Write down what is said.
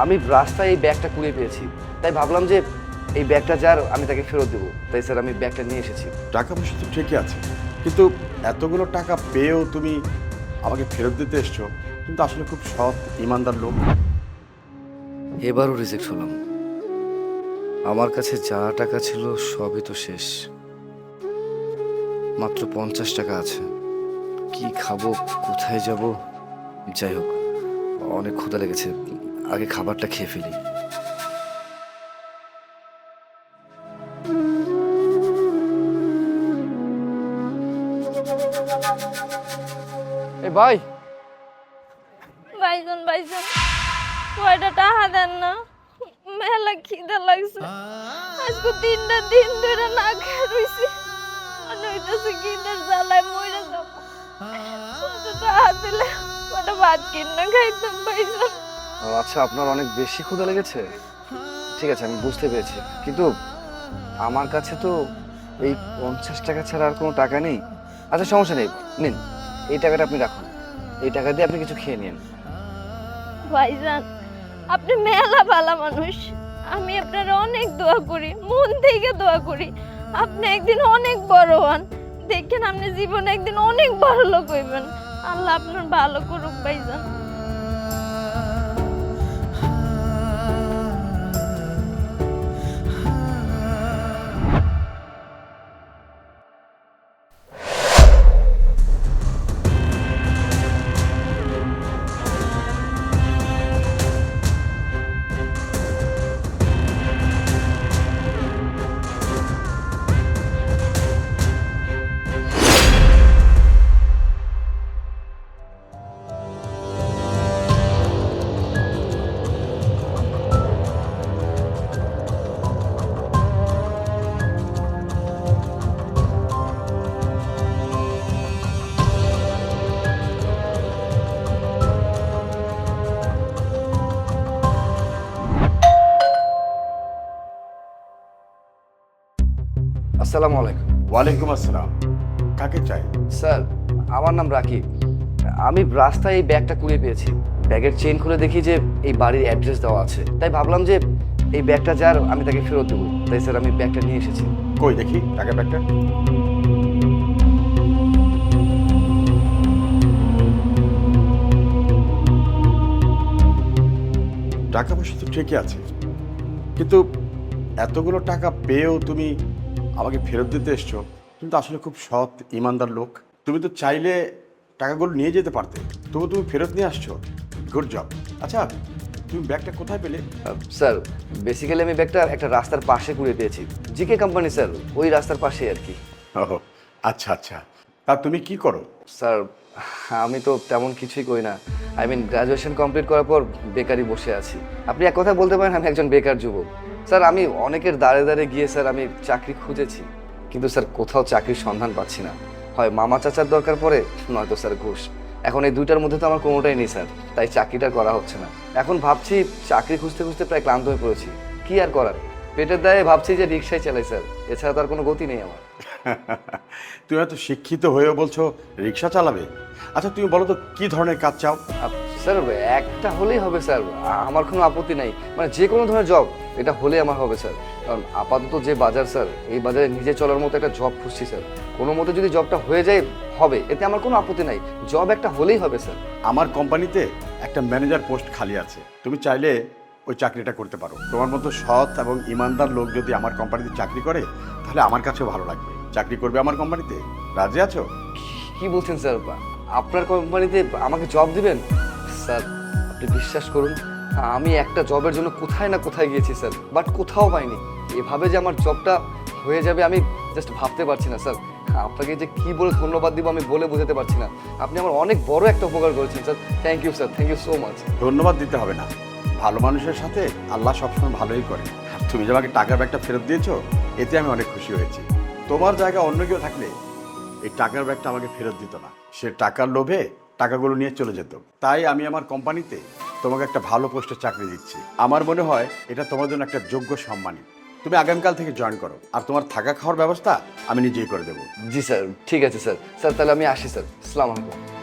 আমি রাস্তায় এই ব্যাগটা কুড়িয়ে পেয়েছি। তাই ভাবলাম যে এই ব্যাগটা যার আমি তাকে ফেরত দেবো। তাই স্যার আমি ব্যাগটা নিয়ে এসেছি। টাকা পয়সা তো ঠিকই আছে কিন্তু এতগুলো টাকা পেয়েও তুমি আমাকে ফেরত দিতে এসছো কিন্তু আসলে খুব সৎ ইমানদার লোক। এবারও রিজেক্ট হলাম। আমার কাছে যা টাকা ছিল সবই তো শেষ। মাত্র পঞ্চাশ টাকা আছে। কি খাব কোথায় যাব? যাই হোক অনেক ক্ষুধা লেগেছে। আগে খাবারটা খেয়ে ফেলি। এ ভাই। বাইজন বাইজন কয়টা টাকা দেন না? মেলা খিদে লাগছে। আজকে তিনটা দিন ধরে না খেয়ে রইছি। হইতেছে খিদের জ্বালায় মরে যাব। টাকা দিলে? কটা ভাত কিনে খাইতাম বাইজন ও, আচ্ছা আপনার অনেক বেশি ক্ষুধা লেগেছে? ঠিক আছে, আমি বুঝতে পেরেছি। কিন্তু আমার কাছে তো এই পঞ্চাশ টাকা ছাড়া আর কোনো টাকা নেই। আচ্ছা সমস্যা নেই, নিন। এই টাকাটা আপনি রাখুন। এই টাকা দিয়ে আপনি কিছু খেয়ে নিন। ভাইজান, আপনি মেলা ভালো মানুষ। আমি আপনার অনেক দোয়া করি, মন থেকে দোয়া করি। আপনি একদিন অনেক বড় হন। দেখেন, আপনি জীবনে একদিন অনেক বড় লোক হইবেন। আল্লাহ আপনার ভালো করুক, ভাইজান। আসসালামু আলাইকুম। ওয়ালাইকুম আসসালাম। কাকে চাই? স্যার আমার নাম রাকিব। আমি রাস্তায় এই ব্যাগটা কুড়িয়ে পেয়েছি। ব্যাগের চেন খুলে দেখি যে এই বাড়ির অ্যাড্রেস দেওয়া আছে। তাই ভাবলাম যে এই ব্যাগটা যার আমি তাকে ফেরত দেবো। তাই স্যার আমি ব্যাগটা নিয়ে এসেছি। কই দেখি টাকা ব্যাগটা? টাকা পয়সা তো ঠিকই আছে। কিন্তু এতগুলো টাকা পেয়েও তুমি আমাকে ফেরত দিতে এসছো। তুমি তো আসলে খুব সৎ ইমানদার লোক। তুমি তো চাইলে টাকাগুলো নিয়ে যেতে পারতে। তবু তুমি ফেরত নিয়ে আসছো। গুড জব আচ্ছা তুমি ব্যাগটা কোথায় পেলে? স্যার বেসিক্যালি আমি ব্যাগটা একটা রাস্তার পাশে কুড়িয়ে পেয়েছি জিকে কোম্পানি স্যার ওই রাস্তার পাশে আর কি। ও আচ্ছা আচ্ছা। তা তুমি কি করো? স্যার আমি তো তেমন কিছুই করি না। আই মিন গ্রাজুয়েশন কমপ্লিট করার পর বেকারি বসে আছি। আপনি এক কথা বলতে পারেন, আমি একজন বেকার যুবক। স্যার আমি অনেকের দাঁড়ে দাঁড়ে গিয়ে স্যার আমি চাকরি খুঁজেছি। কিন্তু স্যার কোথাও চাকরির সন্ধান পাচ্ছি না। হয় মামা চাচার দরকার পড়ে, নয়তো স্যার ঘুষ। এখন এই দুইটার মধ্যে তো আমার কোনোটাই নেই স্যার তাই চাকরিটা করা হচ্ছে না। এখন ভাবছি, চাকরি খুঁজতে খুঁজতে প্রায় ক্লান্ত হয়ে পড়েছি। কি আর করার? পেটের দায়ে ভাবছি যে রিক্সায় চালাই স্যার। এছাড়া তো আর কোনো গতি নেই আমার। তুমি এত শিক্ষিত হয়েও বলছো রিক্সা চালাবে। আচ্ছা তুমি বলো তো কি ধরনের কাজ চাও? স্যার একটা হলেই হবে স্যার। আমার কোনো আপত্তি নাই। মানে যে কোনো ধরনের জব এটা হলে আমার হবে স্যার। কারণ আপাতত যে বাজার স্যার এই বাজারে নিজে চলার মতো একটা জব খুঁজছি স্যার। কোনো মতে যদি জবটা হয়ে যায় হবে। এতে আমার কোনো আপত্তি নাই। জব একটা হলেই হবে স্যার। আমার কোম্পানিতে একটা ম্যানেজার পোস্ট খালি আছে। তুমি চাইলে ওই চাকরিটা করতে পারো। তোমার মতো সৎ এবং ইমানদার লোক যদি আমার কোম্পানিতে চাকরি করে তাহলে আমার কাছেও ভালো লাগবে। চাকরি করবে আমার কোম্পানিতে রাজি আছো? কি বলছেন স্যার? আপনার কোম্পানিতে আমাকে জব দিবেন? স্যার আপনি বিশ্বাস করুন আমি একটা জবের জন্য কোথায় না কোথায় গিয়েছি স্যার বাট কোথাও পাইনি। এভাবে যে আমার জবটা হয়ে যাবে আমি জাস্ট ভাবতে পারছি না স্যার। আপনাকে যে কি বলে ধন্যবাদ দিব আমি বলে বোঝাতে পারছি না। আপনি আমার অনেক বড় একটা উপকার করেছেন sir. Thank you sir thank you so much ধন্যবাদ দিতে হবে না। ভালো মানুষের সাথে আল্লাহ সবসময় ভালোই করে আর তুমি যে আমাকে টাকার ব্যাগটা ফেরত দিয়েছ, এতে আমি অনেক খুশি হয়েছি। তোমার জায়গা অন্য কেউ থাকলে এই টাকার ব্যাগটা আমাকে ফেরত দিত না। সে টাকার লোভে টাকাগুলো নিয়ে চলে যেত। তাই আমি আমার কোম্পানিতে তোমাকে একটা ভালো পোস্টে চাকরি দিচ্ছি। আমার মনে হয় এটা তোমার জন্য একটা যোগ্য সম্মানী। তুমি আগামীকাল থেকে জয়েন করো। আর তোমার থাকা খাওয়ার ব্যবস্থা আমি নিজেই করে দেবো। জি স্যার, ঠিক আছে স্যার। স্যার, তাহলে আমি আসি স্যার। আসসালামু আলাইকুম।